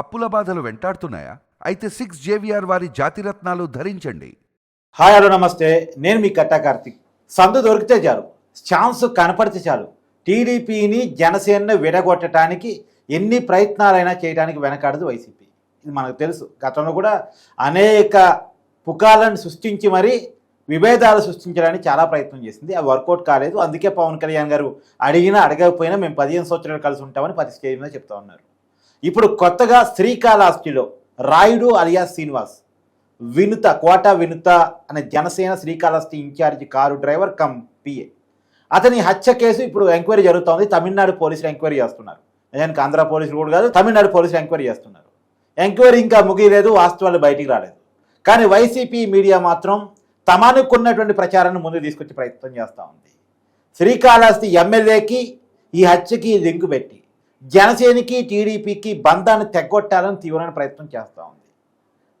అప్పుల బాధలు వెంటాడుతున్నాయా? అయితే సిక్స్ జేవిఆర్ వారి జాతిరత్నాలు ధరించండి. హాయ్ హలో నమస్తే. నేను మీ కట్టా కార్తిక్. సందు దొరికితే చాలు. ఛాన్స్ కనపడితే చాలు. టీడీపీని జనసేనను విడగొట్టడానికి ఎన్ని ప్రయత్నాలైనా చేయడానికి వెనకాడదు వైసీపీ. ఇది మనకు తెలుసు. గతంలో కూడా అనేక పుకాలను సృష్టించి మరీ విభేదాలు సృష్టించడానికి చాలా ప్రయత్నం చేసింది. అది వర్కౌట్ కాలేదు. అందుకే పవన్ కళ్యాణ్ గారు అడిగినా అడగకపోయినా మేము పదిహేను సంవత్సరాలు కలిసి ఉంటామని పది స్టేజ్ మీద చెప్తా ఉన్నారు. ఇప్పుడు కొత్తగా శ్రీకాళహస్తిలో రాయుడు అలియా శ్రీనివాస్ వినుత కోట వినుత అనే Janasena Srikalahasti incharge car driver cum PA అతని హత్య కేసు ఇప్పుడు ఎంక్వైరీ జరుగుతోంది. తమిళనాడు పోలీసులు ఎంక్వైరీ చేస్తున్నారు. నిజానికి ఆంధ్ర పోలీసులు కూడా కాదు తమిళనాడు పోలీసులు ఎంక్వైరీ చేస్తున్నారు. ఎంక్వైరీ ఇంకా ముగియలేదు వాస్తవాలు బయటికి రాలేదు. కానీ వైసీపీ మీడియా మాత్రం తమనుకున్నటువంటి ప్రచారాన్ని ముందుకు తీసుకొచ్చే ప్రయత్నం చేస్తూ ఉంది. శ్రీకాళహస్తి ఎమ్మెల్యేకి ఈ హత్యకి లింకు పెట్టి జనసేనకి టీడీపీకి బంధాన్ని తెగ్గొట్టాలని తీవ్రమైన ప్రయత్నం చేస్తూ ఉంది.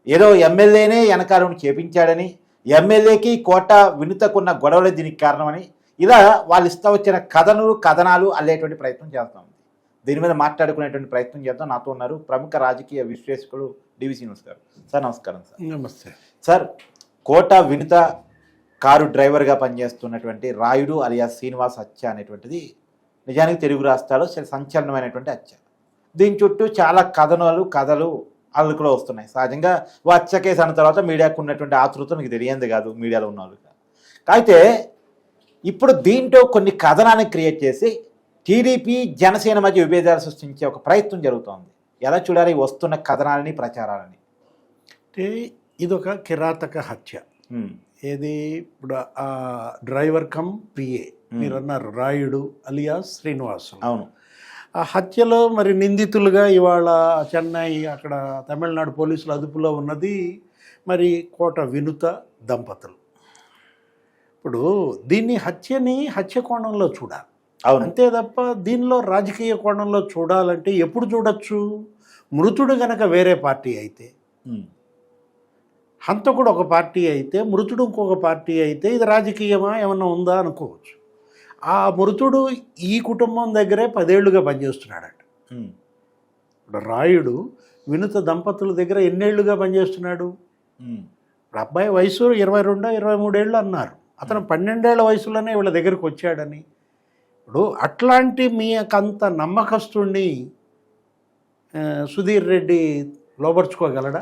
ఏదో ఎమ్మెల్యేనే వెనకాలను చేపించాడని ఎమ్మెల్యేకి కోట వినుతకున్న గొడవలే దీనికి కారణమని ఇలా వాళ్ళు ఇస్తా వచ్చిన కథనాలు కథనాలు అల్లేటువంటి ప్రయత్నం చేస్తూ ఉంది. దీని మీద మాట్లాడుకునేటువంటి ప్రయత్నం చేద్దాం. నాతో ఉన్నారు ప్రముఖ రాజకీయ విశ్లేషకుడు డివి శ్రీనివాస్ గారు. సార్ నమస్కారం సార్. నమస్తే. సార్ కోట వినుత కారు డ్రైవర్గా పనిచేస్తున్నటువంటి రాయుడు అలియా శ్రీనివాస్ హత్య అనేటువంటిది నిజానికి తెలుగు రాష్ట్రాల్లో చాలా సంచలనమైనటువంటి హత్య దీని చుట్టూ చాలా కథనాలు కథలు అల్లుకులో వస్తున్నాయి. సహజంగా ఓ హత్య కేసు అన్న తర్వాత మీడియాకు ఉన్నటువంటి ఆతృత మీకు తెలియంది కాదు మీడియాలో ఉన్న వాళ్ళకి. అయితే ఇప్పుడు దీంట్లో కొన్ని కథనాన్ని క్రియేట్ చేసి టీడీపీ జనసేన మధ్య విభేదాలు సృష్టించే ఒక ప్రయత్నం జరుగుతోంది. ఎలా చూడాలి? వస్తున్న కథనాలని ప్రచారాలని? అంటే ఇదొక కిరాతక హత్య. ఏది? ఇప్పుడు ఆ డ్రైవర్ కమ్ పిఏ. మీరు అన్నారు రాయుడు అలియాస్ శ్రీనివాసు అవును. ఆ హత్యలో మరి నిందితులుగా ఇవాళ చెన్నై అక్కడ తమిళనాడు పోలీసుల అదుపులో ఉన్నది మరి కోట వినుత దంపతులు. ఇప్పుడు దీన్ని హత్యని హత్య కోణంలో చూడాలి. అవును. అంతే తప్ప దీనిలో రాజకీయ కోణంలో చూడాలంటే ఎప్పుడు చూడొచ్చు? మృతుడు గనక వేరే పార్టీ అయితే. హంతకుడు ఒక పార్టీ అయితే మృతుడు ఇంకొక పార్టీ అయితే ఇది రాజకీయమా ఏమన్నా ఉందా అనుకోవచ్చు. ఆ మృతుడు ఈ కుటుంబం దగ్గరే పదేళ్ళుగా పనిచేస్తున్నాడట. ఇప్పుడు రాయుడు వినుత దంపతుల దగ్గర ఎన్నేళ్ళుగా పనిచేస్తున్నాడు? ఇప్పుడు అబ్బాయి వయసు ఇరవై రెండు ఇరవై మూడేళ్ళు అన్నారు. అతను పన్నెండేళ్ళ వయసులోనే వీళ్ళ దగ్గరికి వచ్చాడని. ఇప్పుడు అట్లాంటి మీకంత నమ్మకస్తుడిని ఆ, సుధీర్ రెడ్డి లోపరుచుకోగలడా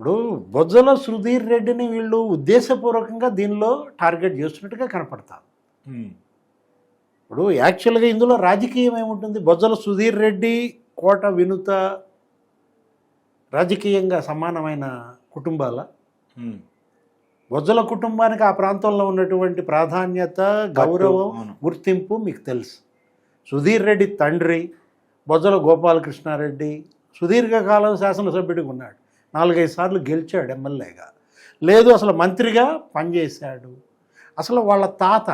ఇప్పుడు బొజ్జల సుధీర్ రెడ్డిని వీళ్ళు ఉద్దేశపూర్వకంగా దీనిలో టార్గెట్ చేస్తున్నట్టుగా కనపడతారు. ఇప్పుడు యాక్చువల్గా ఇందులో రాజకీయం ఏముంటుంది? బొజ్జల సుధీర్ రెడ్డి కోట వినుత రాజకీయంగా సమానమైన కుటుంబాల. బొజ్జల కుటుంబానికి ఆ ప్రాంతంలో ఉన్నటువంటి ప్రాధాన్యత గౌరవం. గుర్తింపు మీకు తెలుసు. సుధీర్ రెడ్డి తండ్రి బొజ్జల గోపాలకృష్ణారెడ్డి సుదీర్ఘకాలం శాసనసభ్యుడిగా ఉన్నాడు. నాలుగైదు సార్లు గెలిచాడు ఎమ్మెల్యేగా. లేదు అసలు మంత్రిగా పనిచేశాడు. అసలు వాళ్ళ తాత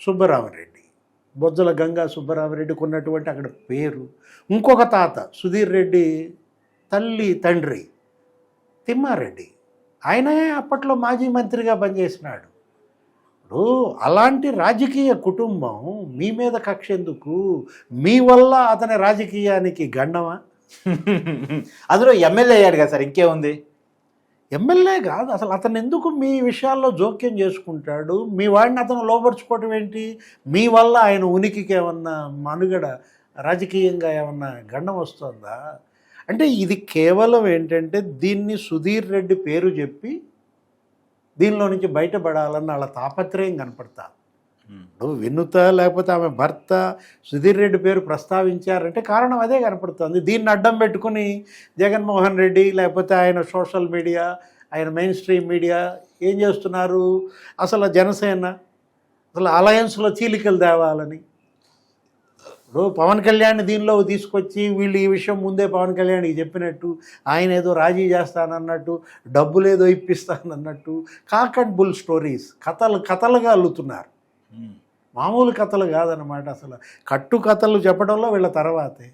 సుబ్బరామరెడ్డి బొజ్జల గంగా సుబ్బరామరెడ్డికి ఉన్నటువంటి అక్కడ పేరు. ఇంకొక తాత సుధీర్ రెడ్డి తల్లి తండ్రి తిమ్మారెడ్డి. ఆయనే అప్పట్లో మాజీ మంత్రిగా పనిచేసినాడు. ఇప్పుడు అలాంటి రాజకీయ కుటుంబం మీ మీద కక్ష ఎందుకు? మీ వల్ల అతని రాజకీయానికి గండమా? అందులో ఎమ్మెల్యే అయ్యాడు కదా సార్ ఇంకేముంది ఎమ్మెల్యే కాదు అసలు అతను ఎందుకు మీ విషయాల్లో జోక్యం చేసుకుంటాడు? మీ వాడిని అతను లోపరుచుకోవటం ఏంటి? మీ వల్ల ఆయన ఉనికికి ఏమన్నా మనుగడ రాజకీయంగా ఏమన్నా గండం వస్తుందా? అంటే ఇది కేవలం ఏంటంటే దీన్ని సుధీర్ రెడ్డి పేరు చెప్పి దీనిలో నుంచి బయటపడాలన్న వాళ్ళ తాపత్రయం కనపడతా నువ్వు వినుత లేకపోతే ఆమె భర్త సుధీర్ రెడ్డి పేరు ప్రస్తావించారంటే కారణం అదే కనపడుతుంది. దీన్ని అడ్డం పెట్టుకుని జగన్మోహన్ రెడ్డి లేకపోతే ఆయన సోషల్ మీడియా ఆయన మెయిన్ స్ట్రీమ్ మీడియా ఏం చేస్తున్నారు? అసలు జనసేన అసలు అలయన్స్లో చీలికలు తేవాలని. ఇప్పుడు పవన్ కళ్యాణ్ దీనిలో తీసుకొచ్చి వీళ్ళు ఈ విషయం ముందే పవన్ కళ్యాణ్కి చెప్పినట్టు ఆయన ఏదో రాజీ చేస్తానన్నట్టు డబ్బులు ఏదో ఇప్పిస్తానన్నట్టు కాక్ అండ్ బుల్ స్టోరీస్ కథలు కథలుగా అల్లుతున్నారు. మామూలు కథలు కాదనమాట అసలు. కట్టు కథలు చెప్పడంలో వీళ్ళ తర్వాతే.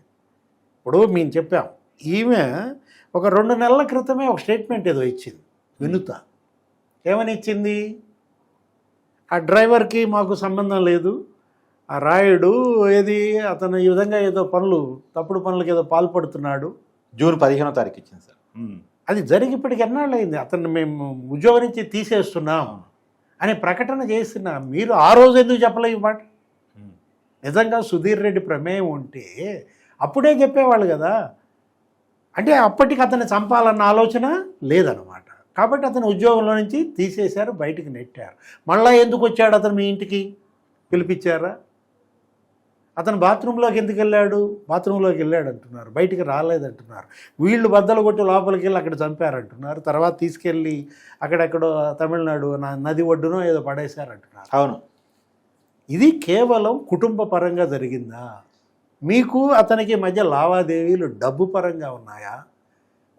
ఇప్పుడు మేము చెప్పాం ఈమె ఒక రెండు నెలల క్రితమే ఒక స్టేట్మెంట్ ఏదో ఇచ్చింది వినుత. ఏమని ఇచ్చింది? ఆ డ్రైవర్కి మాకు సంబంధం లేదు. ఆ రాయుడు ఏది అతను ఈ విధంగా ఏదో పనులు తప్పుడు పనులకు ఏదో పాల్పడుతున్నాడు. జూన్ పదిహేనో తారీఖు ఇచ్చింది సార్. అది జరిగి ఇప్పటికి ఎన్నాళ్ళు అయింది అతన్ని మేము ఉద్యోగం నుంచి తీసేస్తున్నాం. అని ప్రకటన చేసిన మీరు ఆ రోజు ఎందుకు చెప్పలే ఈ మాట. నిజంగా సుధీర్ రెడ్డి ప్రమేయం ఉంటే అప్పుడే చెప్పేవాళ్ళు కదా. అంటే అప్పటికి అతన్ని చంపాలన్న ఆలోచన లేదనమాట కాబట్టి అతను ఉద్యోగంలో నుంచి తీసేశారు బయటికి నెట్టారు. మళ్ళా ఎందుకు వచ్చాడు అతను మీ ఇంటికి? పిలిపించారా? అతను బాత్రూంలోకి ఎందుకు వెళ్ళాడు? బాత్రూంలోకి వెళ్ళాడు అంటున్నారు. బయటికి రాలేదంటున్నారు. వీళ్ళు బద్దలు కొట్టి లోపలికి వెళ్ళి అక్కడ చంపారంటున్నారు. తర్వాత తీసుకెళ్ళి అక్కడెక్కడో తమిళనాడు నా- నది ఒడ్డునో ఏదో పడేశారంటున్నారు. అవును. ఇది కేవలం కుటుంబ పరంగా జరిగిందా? మీకు అతనికి మధ్య లావాదేవీలు డబ్బు పరంగా ఉన్నాయా?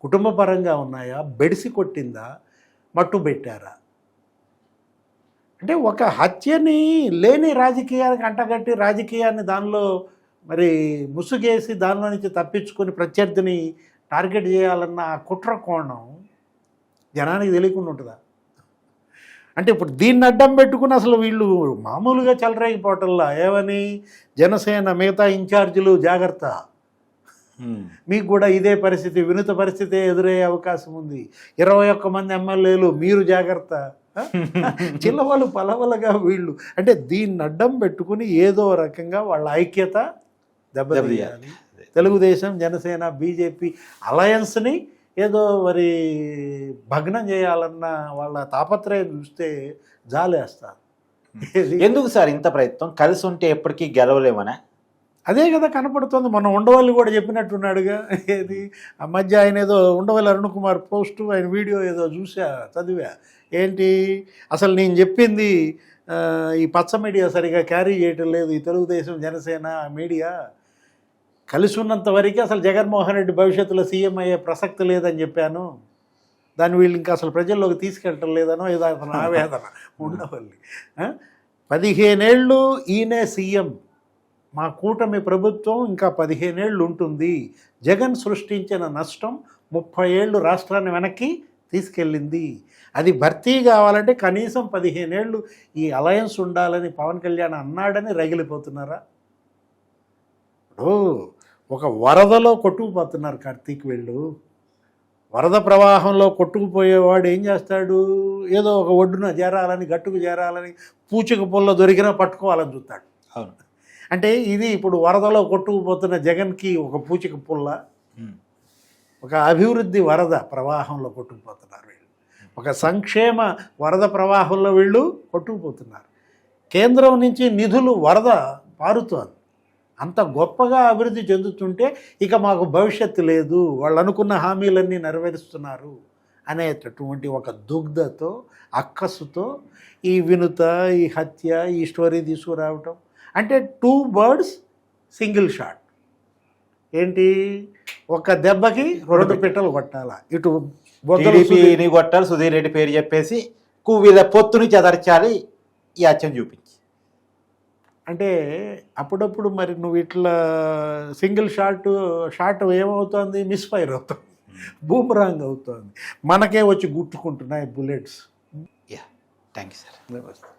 కుటుంబ పరంగా ఉన్నాయా? బెడిసి కొట్టిందా? మట్టు పెట్టారా అంటే ఒక హత్యని లేని రాజకీయానికి అంటగట్టి రాజకీయాన్ని దానిలో మరి ముసుగేసి దానిలో నుంచి తప్పించుకొని ప్రత్యర్థిని టార్గెట్ చేయాలన్న ఆ కుట్ర కోణం జనానికి తెలియకుండా ఉంటుందా అంటే ఇప్పుడు దీన్ని అడ్డం పెట్టుకుని అసలు వీళ్ళు మామూలుగా చెలరేగిపోవటంలా ఏమని జనసేన మిగతా ఇన్ఛార్జీలు జాగ్రత్త. మీకు కూడా ఇదే పరిస్థితి వినూత పరిస్థితి ఎదురయ్యే అవకాశం ఉంది ఇరవై ఒక్క మంది ఎమ్మెల్యేలు మీరు జాగ్రత్త? చిల్లవలు పలవలుగా వీళ్ళు. అంటే దీన్ని అడ్డం పెట్టుకుని ఏదో రకంగా వాళ్ళ ఐక్యత దెబ్బతీయాలి. తెలుగుదేశం జనసేన బీజేపీ అలయన్స్ని ఏదో మరి భగ్నం చేయాలన్న వాళ్ళ తాపత్రయం చూస్తే జాలేస్తారు? ఎందుకు సార్ ఇంత ప్రయత్నం? కలిసి ఉంటే ఎప్పటికీ గెలవలేమనా? అదే కదా కనపడుతుంది. మనం ఉండవల్లి కూడా చెప్పినట్టున్నాడుగా. ఏది? ఆ మధ్య ఆయన ఏదో ఉండవల్లి అరుణ్ కుమార్ పోస్టు ఆయన వీడియో ఏదో చూసా చదివా. ఏంటి? అసలు నేను చెప్పింది ఈ పచ్చ మీడియా సరిగా క్యారీ చేయటం లేదు. ఈ తెలుగుదేశం జనసేన మీడియా కలిసి ఉన్నంత వరకు అసలు జగన్మోహన్ రెడ్డి భవిష్యత్తులో సీఎం అయ్యే ప్రసక్తి లేదని చెప్పాను. దాన్ని వీళ్ళు ఇంకా అసలు ప్రజల్లోకి తీసుకెళ్ళటం లేదనో ఏదో అతను ఆవేదన. ఉండవల్లి. పదిహేనేళ్ళు ఈయనే సీఎం. మా కూటమి ప్రభుత్వం ఇంకా పదిహేనేళ్ళు ఉంటుంది. జగన్ సృష్టించిన నష్టం ముప్పై ఏళ్ళు రాష్ట్రాన్ని వెనక్కి తీసుకెళ్ళింది. అది భర్తీ కావాలంటే కనీసం పదిహేనేళ్ళు ఈ అలయన్స్ ఉండాలని పవన్ కళ్యాణ్ అన్నాడని రగిలిపోతున్నారా? ఇప్పుడు ఒక వరదలో కొట్టుకుపోతున్నారు కార్తీక్ వీళ్ళు. వరద ప్రవాహంలో కొట్టుకుపోయేవాడు ఏం చేస్తాడు? ఏదో ఒక ఒడ్డున చేరాలని గట్టుకు చేరాలని పూచిక పుల్ల దొరికినా పట్టుకోవాలని చూస్తాడు. అవును. అంటే ఇది ఇప్పుడు వరదలో కొట్టుకుపోతున్న జగన్కి ఒక పూచిక పుల్ల. ఒక అభివృద్ధి వరద ప్రవాహంలో కొట్టుకుపోతున్నారు వీళ్ళు. ఒక సంక్షేమ వరద ప్రవాహంలో వీళ్ళు కొట్టుకుపోతున్నారు. కేంద్రం నుంచి నిధులు వరద పారుతోంది. అంత గొప్పగా అభివృద్ధి చెందుతుంటే ఇక మాకు భవిష్యత్తు లేదు. వాళ్ళు అనుకున్న హామీలన్నీ నెరవేరుస్తున్నారు అనేటటువంటి ఒక దుగ్ధతో అక్కసుతో ఈ వినుత ఈ హత్య ఈ స్టోరీ తీసుకురావటం అంటే టూ బర్డ్స్ సింగిల్ షాట్ ఏంటి? ఒక దెబ్బకి రెండు పిట్టలు కొట్టాల? ఇటు టీడీపీని కొట్టాలి సుధీర్ రెడ్డి పేరు చెప్పేసి కువిద పొత్తుని చెదర్చాలి ఈ అచ్చం చూపించి. అంటే అప్పుడప్పుడు మరి నువ్వు ఇట్లా సింగిల్ షాట్ షాట్ ఏమవుతోంది? మిస్ఫైర్ అవుతుంది. బూమరాంగ్ అవుతోంది. మనకే వచ్చి గుట్టుకుంటున్నాయి bullets yeah thank you sir వ్యవస్థ